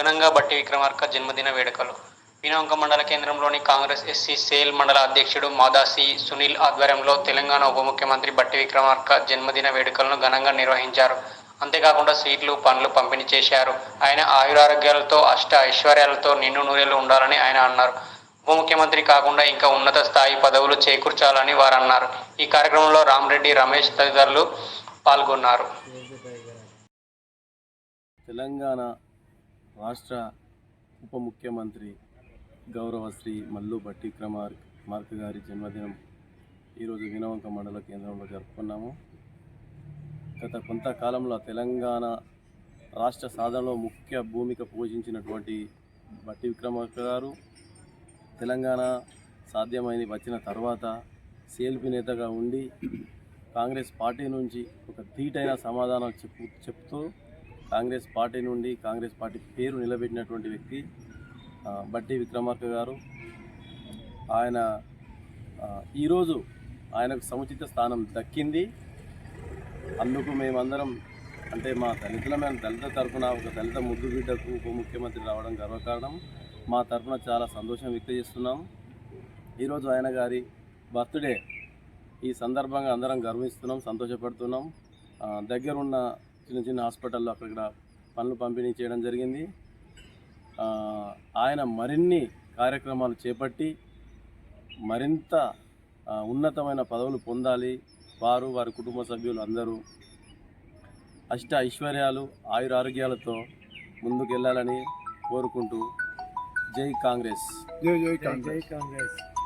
ఘనంగా బట్టి విక్రమార్క జన్మదిన వేడుకలు. వినవంక మండల కేంద్రంలోని కాంగ్రెస్ ఎస్సీ సేల్ మండల అధ్యక్షుడు మాదాసి సునీల్ ఆధ్వర్యంలో తెలంగాణ ఉప ముఖ్యమంత్రి బట్టి విక్రమార్క జన్మదిన వేడుకలను ఘనంగా నిర్వహించారు. అంతేకాకుండా స్వీట్లు పండ్లు పంపిణీ చేశారు. ఆయన ఆయురారోగ్యాలతో అష్ట ఐశ్వర్యాలతో నిండు నూరేళ్ళు ఉండాలని ఆయన అన్నారు. ఉప ముఖ్యమంత్రి కాకుండా ఇంకా ఉన్నత స్థాయి పదవులు చేకూర్చాలని వారు అన్నారు ఈ కార్యక్రమంలో రామరెడ్డి రమేష్ తదితరులు పాల్గొన్నారు. తెలంగాణ రాష్ట్ర ఉప ముఖ్యమంత్రి గౌరవ శ్రీ మల్లు భట్టి క్రమార్ మార్క్ గారి జన్మదినం ఈరోజు వినవంక మండల కేంద్రంలో జరుపుకున్నాము. గత కొంతకాలంలో తెలంగాణ రాష్ట్ర సాధనలో ముఖ్య భూమిక పోషించినటువంటి భట్టి విక్రమార్క గారు తెలంగాణ సాధ్యమైంది వచ్చిన తర్వాత సిఎల్పి నేతగా ఉండి కాంగ్రెస్ పార్టీ నుంచి ఒక ధీటైన సమాధానం చెప్పు చెప్తూ కాంగ్రెస్ పార్టీ నుండి కాంగ్రెస్ పార్టీ పేరు నిలబెట్టినటువంటి వ్యక్తి బట్టి విక్రమార్క గారు. ఆయన ఈరోజు ఆయనకు సముచిత స్థానం దక్కింది. అందుకు మేమందరం అంటే మా దళితులమైన దళిత తరఫున ఒక దళిత ముద్దు బిడ్డకు ఉప ముఖ్యమంత్రి రావడం గర్వకారణం. మా తరఫున చాలా సంతోషం వ్యక్తం చేస్తున్నాం. ఈరోజు ఆయన గారి బర్త్డే. ఈ సందర్భంగా అందరం గర్విస్తున్నాం సంతోషపడుతున్నాం. దగ్గరున్న చిన్న చిన్న హాస్పిటల్లో అక్కడ పనులు పంపిణీ చేయడం జరిగింది. ఆ, ఆయన మరిన్ని కార్యక్రమాలు చేపట్టి మరింత ఉన్నతమైన పదవులు పొందాలి. వారు వారి కుటుంబ సభ్యులు అందరూ అష్ట ఐశ్వర్యాలు ఆయురారోగ్యాలతో ముందుకెళ్ళాలని కోరుకుంటూ జై కాంగ్రెస్. జై జై కాంగ్రెస్.